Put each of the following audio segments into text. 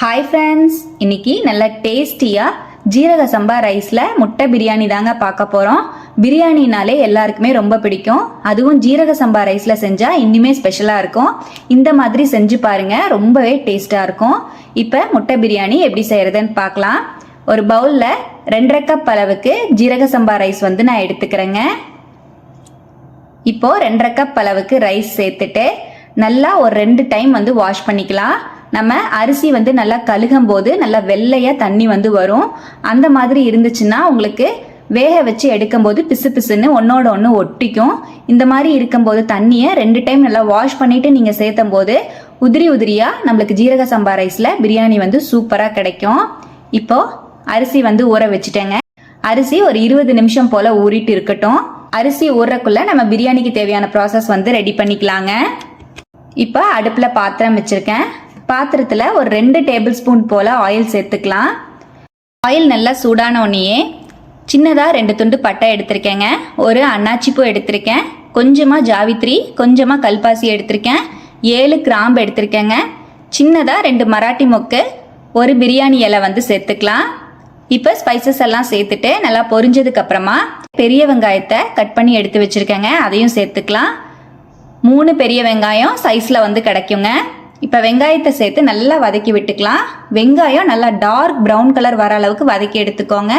Hi friends இன்னைக்கு நல்ல டேஸ்டியாக ஜீரக சம்பா ரைஸில் முட்டை பிரியாணி தாங்க பார்க்க போகிறோம் பிரியாணினாலே எல்லாருக்குமே ரொம்ப பிடிக்கும். அதுவும் ஜீரக சம்பா ரைஸில் செஞ்சால் இன்னுமே ஸ்பெஷலாக இருக்கும். இந்த மாதிரி செஞ்சு பாருங்க ரொம்பவே டேஸ்ட்டாக இருக்கும். இப்போ முட்டை பிரியாணி எப்படி செய்கிறதுன்னு பார்க்கலாம். ஒரு பவுலில் ரெண்டரை கப் அளவுக்கு ஜீரக சம்பா ரைஸ் வந்து நான் எடுத்துக்கிறேங்க. இப்போ ரெண்டரை கப் அளவுக்கு ரைஸ் சேர்த்துட்டு நல்லா ஒரு ரெண்டு டைம் வந்து வாஷ் பண்ணிக்கலாம். நம்ம அரிசி வந்து நல்லா கழுகும் போது நல்லா வெள்ளையாக தண்ணி வந்து வரும். அந்த மாதிரி இருந்துச்சுன்னா உங்களுக்கு வேக வச்சு எடுக்கும்போது பிசு பிசுன்னு ஒன்னோட ஒன்று ஒட்டிக்கும். இந்த மாதிரி இருக்கும்போது தண்ணியை ரெண்டு டைம் நல்லா வாஷ் பண்ணிட்டு நீங்கள் சேர்த்தும் போது உதிரி உதிரியாக நம்மளுக்கு ஜீரக சம்பா ரைஸில் பிரியாணி வந்து சூப்பராக கிடைக்கும். இப்போ அரிசி வந்து ஊற வச்சுட்டேங்க. அரிசி ஒரு இருபது நிமிஷம் போல் ஊறிட்டு இருக்கட்டும். அரிசி ஊறக்குள்ள நம்ம பிரியாணிக்கு தேவையான ப்ராசஸ் வந்து ரெடி பண்ணிக்கலாங்க. இப்போ அடுப்பில் பாத்திரம் வச்சுருக்கேன். பாத்திரத்தில் ஒரு ரெண்டு டேபிள் ஸ்பூன் போல் ஆயில் சேர்த்துக்கலாம். ஆயில் நல்லா சூடான உடனேயே சின்னதாக ரெண்டு துண்டு பட்டை எடுத்திருக்கேங்க. ஒரு அன்னாச்சிப்பூ எடுத்திருக்கேன். கொஞ்சமாக ஜாவித்ரி கொஞ்சமாக கல்பாசி எடுத்திருக்கேன். ஏழு கிராம்பு எடுத்திருக்கேங்க. சின்னதாக ரெண்டு மராட்டி மொக்கு ஒரு பிரியாணி இலை வந்து சேர்த்துக்கலாம். இப்போ ஸ்பைசஸ் எல்லாம் சேர்த்துட்டு நல்லா பொரிஞ்சதுக்கப்புறமா பெரிய வெங்காயத்தை கட் பண்ணி எடுத்து வச்சுருக்கேங்க. அதையும் சேர்த்துக்கலாம். மூணு பெரிய வெங்காயம் சைஸில் வந்து கிடைக்குங்க. இப்போ வெங்காயத்தை சேர்த்து நல்லா வதக்கி விட்டுக்கலாம். வெங்காயம் நல்லா டார்க் ப்ரௌன் கலர் வர அளவுக்கு வதக்கி எடுத்துக்கோங்க.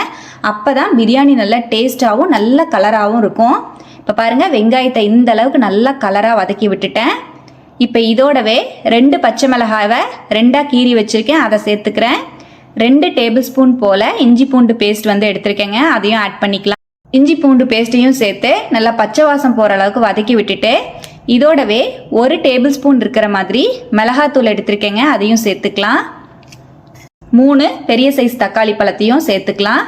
அப்போ தான் பிரியாணி நல்லா டேஸ்டாகவும் நல்ல கலராகவும் இருக்கும். இப்போ பாருங்கள் வெங்காயத்தை இந்த அளவுக்கு நல்லா கலராக வதக்கி விட்டுட்டேன். இப்போ இதோடவே ரெண்டு பச்சை மிளகாவை ரெண்டாக கீறி வச்சுருக்கேன் அதை சேர்த்துக்கிறேன். ரெண்டு டேபிள் ஸ்பூன் போல் இஞ்சி பூண்டு பேஸ்ட் வந்து எடுத்திருக்கேங்க அதையும் ஆட் பண்ணிக்கலாம். இஞ்சி பூண்டு பேஸ்ட்டையும் சேர்த்து நல்லா பச்சை வாசம் போகிற அளவுக்கு வதக்கி விட்டுட்டு இதோடவே ஒரு டேபிள் ஸ்பூன் இருக்கிற மாதிரி மிளகாத்தூள் எடுத்திருக்கேங்க அதையும் சேர்த்துக்கலாம். மூணு பெரிய சைஸ் தக்காளி பழத்தையும் சேர்த்துக்கலாம்.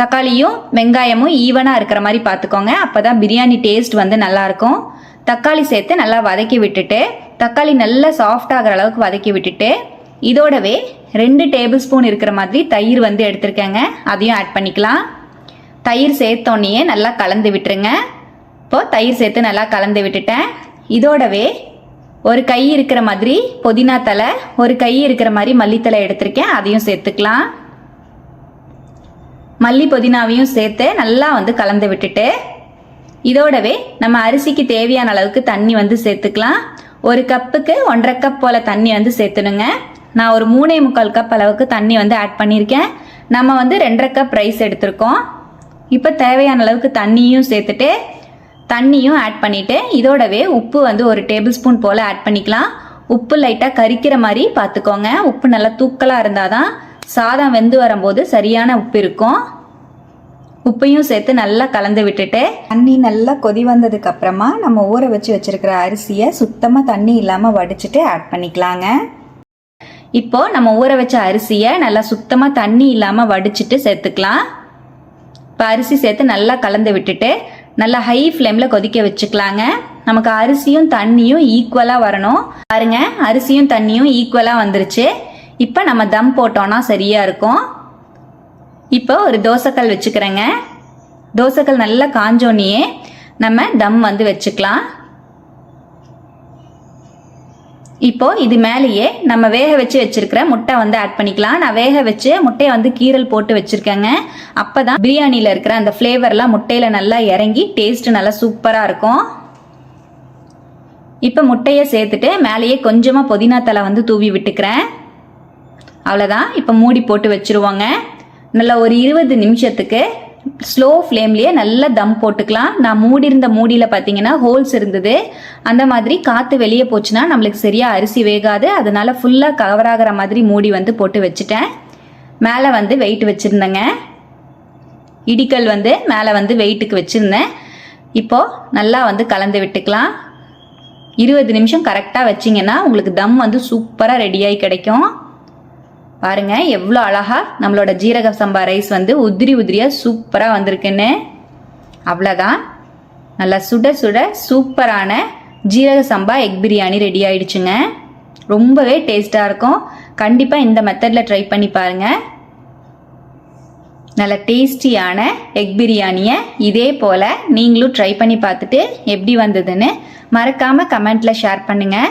தக்காளியும் வெங்காயமும் ஈவனாக இருக்கிற மாதிரி பார்த்துக்கோங்க அப்போ தான் பிரியாணி டேஸ்ட் வந்து நல்லாயிருக்கும். தக்காளி சேர்த்து நல்லா வதக்கி விட்டுட்டு தக்காளி நல்லா சாஃப்ட் ஆகிற அளவுக்கு வதக்கி விட்டுட்டு இதோடவே ரெண்டு டேபிள் ஸ்பூன் இருக்கிற மாதிரி தயிர் வந்து எடுத்திருக்கேங்க அதையும் ஆட் பண்ணிக்கலாம். தயிர் சேர்த்தோன்னே நல்லா கலந்து விட்டுருங்க. இப்போது தயிர் சேர்த்து நல்லா கலந்து விட்டுட்டேன். இதோடவே ஒரு கை இருக்கிற மாதிரி புதினா தலை ஒரு கை இருக்கிற மாதிரி மல்லித்தலை எடுத்திருக்கேன். அதையும் சேர்த்துக்கலாம். மல்லி புதினாவையும் சேர்த்து நல்லா வந்து கலந்து விட்டுட்டு இதோடவே நம்ம அரிசிக்கு தேவையான அளவுக்கு தண்ணி வந்து சேர்த்துக்கலாம். ஒரு கப்புக்கு ஒன்றரை கப் போல் தண்ணி வந்து சேர்த்துணுங்க நான் ஒரு மூணே முக்கால் கப் அளவுக்கு தண்ணி வந்து ஆட் பண்ணியிருக்கேன். நம்ம வந்து ரெண்டரை கப் ரைஸ் எடுத்திருக்கோம். இப்போ தேவையான அளவுக்கு தண்ணியும் சேர்த்துட்டு தண்ணியும் ஆட் பண்ணிவிட்டு இதோடவே உப்பு வந்து ஒரு டேபிள் ஸ்பூன் போல் ஆட் பண்ணிக்கலாம். உப்பு லைட்டாக கரிக்கிற மாதிரி பார்த்துக்கோங்க உப்பு நல்லா தூக்கலாக இருந்தால் தான் சாதம் வெந்து வரும்போது சரியான உப்பு இருக்கும். உப்பையும் சேர்த்து நல்லா கலந்து விட்டுட்டு தண்ணி நல்லா கொதி வந்ததுக்கு அப்புறமா நம்ம ஊற வச்சு வச்சிருக்கிற அரிசியை சுத்தமாக தண்ணி இல்லாமல் வடிச்சிட்டு ஆட் பண்ணிக்கலாங்க. இப்போ நம்ம ஊற வச்ச அரிசியை நல்லா சுத்தமாக தண்ணி இல்லாமல் வடிச்சிட்டு சேர்த்துக்கலாம். இப்போ அரிசி சேர்த்து நல்லா கலந்து விட்டுட்டு நல்லா ஹை ஃப்ளேமில் கொதிக்க வச்சுக்கலாங்க. நமக்கு அரிசியும் தண்ணியும் ஈக்குவலாக வரணும். பாருங்க அரிசியும் தண்ணியும் ஈக்குவலாக வந்துருச்சு. இப்போ நம்ம தம் போட்டோன்னா சரியாக இருக்கும். இப்போ ஒரு தோசைக்கல் வச்சுக்கிறேங்க. தோசைக்கல் நல்லா காஞ்சோன்னையே நம்ம தம் வந்து வச்சுக்கலாம். இப்போ இது மேலேயே நம்ம வேக வச்சு வச்சிருக்கிற முட்டை வந்து ஆட் பண்ணிக்கலாம். நான் வேக வச்சு முட்டையை வந்து கீரல் போட்டு வச்சிருக்கேங்க. அப்பதான் பிரியாணியில் இருக்கிற அந்த ஃப்ளேவர்லாம் முட்டையில் நல்லா இறங்கி டேஸ்ட் நல்லா சூப்பராக இருக்கும். இப்போ முட்டையை சேர்த்துட்டு மேலேயே கொஞ்சமாக புதினா தலை வந்து தூவி விட்டுக்கிறேன். அவ்வளோதான் இப்போ மூடி போட்டு வச்சிருவோங்க. நல்லா ஒரு இருபது நிமிஷத்துக்கு ஸ்லோ ஃப்ளேம்லேயே நல்லா தம் போட்டுக்கலாம். நான் மூடி இருந்த மூடியில் பார்த்தீங்கன்னா ஹோல்ஸ் இருந்தது. அந்த மாதிரி காற்று வெளியே போச்சுன்னா நம்மளுக்கு சரியாக அரிசி வேகாது. அதனால் ஃபுல்லாக கவர் ஆகிற மாதிரி மூடி வந்து போட்டு வச்சுட்டேன். மேலே வந்து வெயிட் வச்சுருந்தேங்க. இடிக்கல் வந்து மேலே வந்து வெயிட்டுக்கு வச்சுருந்தேன். இப்போது நல்லா வந்து கலந்து விட்டுக்கலாம். இருபது நிமிஷம் கரெக்டாக வச்சிங்கன்னா உங்களுக்கு தம் வந்து சூப்பராக ரெடியாகி கிடைக்கும். பாருங்க எவ்வளோ அழகா நம்மளோட ஜீரக சம்பா ரைஸ் வந்து உதிரி உதிரியாக சூப்பராக வந்திருக்குன்னு. அவ்வளோதான் நல்லா சுட சுட சூப்பரான ஜீரக சம்பா எக் பிரியாணி ரெடி ஆயிடுச்சுங்க. ரொம்பவே டேஸ்ட்டாக இருக்கும். கண்டிப்பாக இந்த மெத்தடில் ட்ரை பண்ணி பாருங்கள் நல்ல டேஸ்டியான எக் பிரியாணியை இதே போல் நீங்களும் ட்ரை பண்ணி பார்த்துட்டு எப்படி வந்ததுன்னு மறக்காமல் கமெண்ட்டில் ஷேர் பண்ணுங்கள்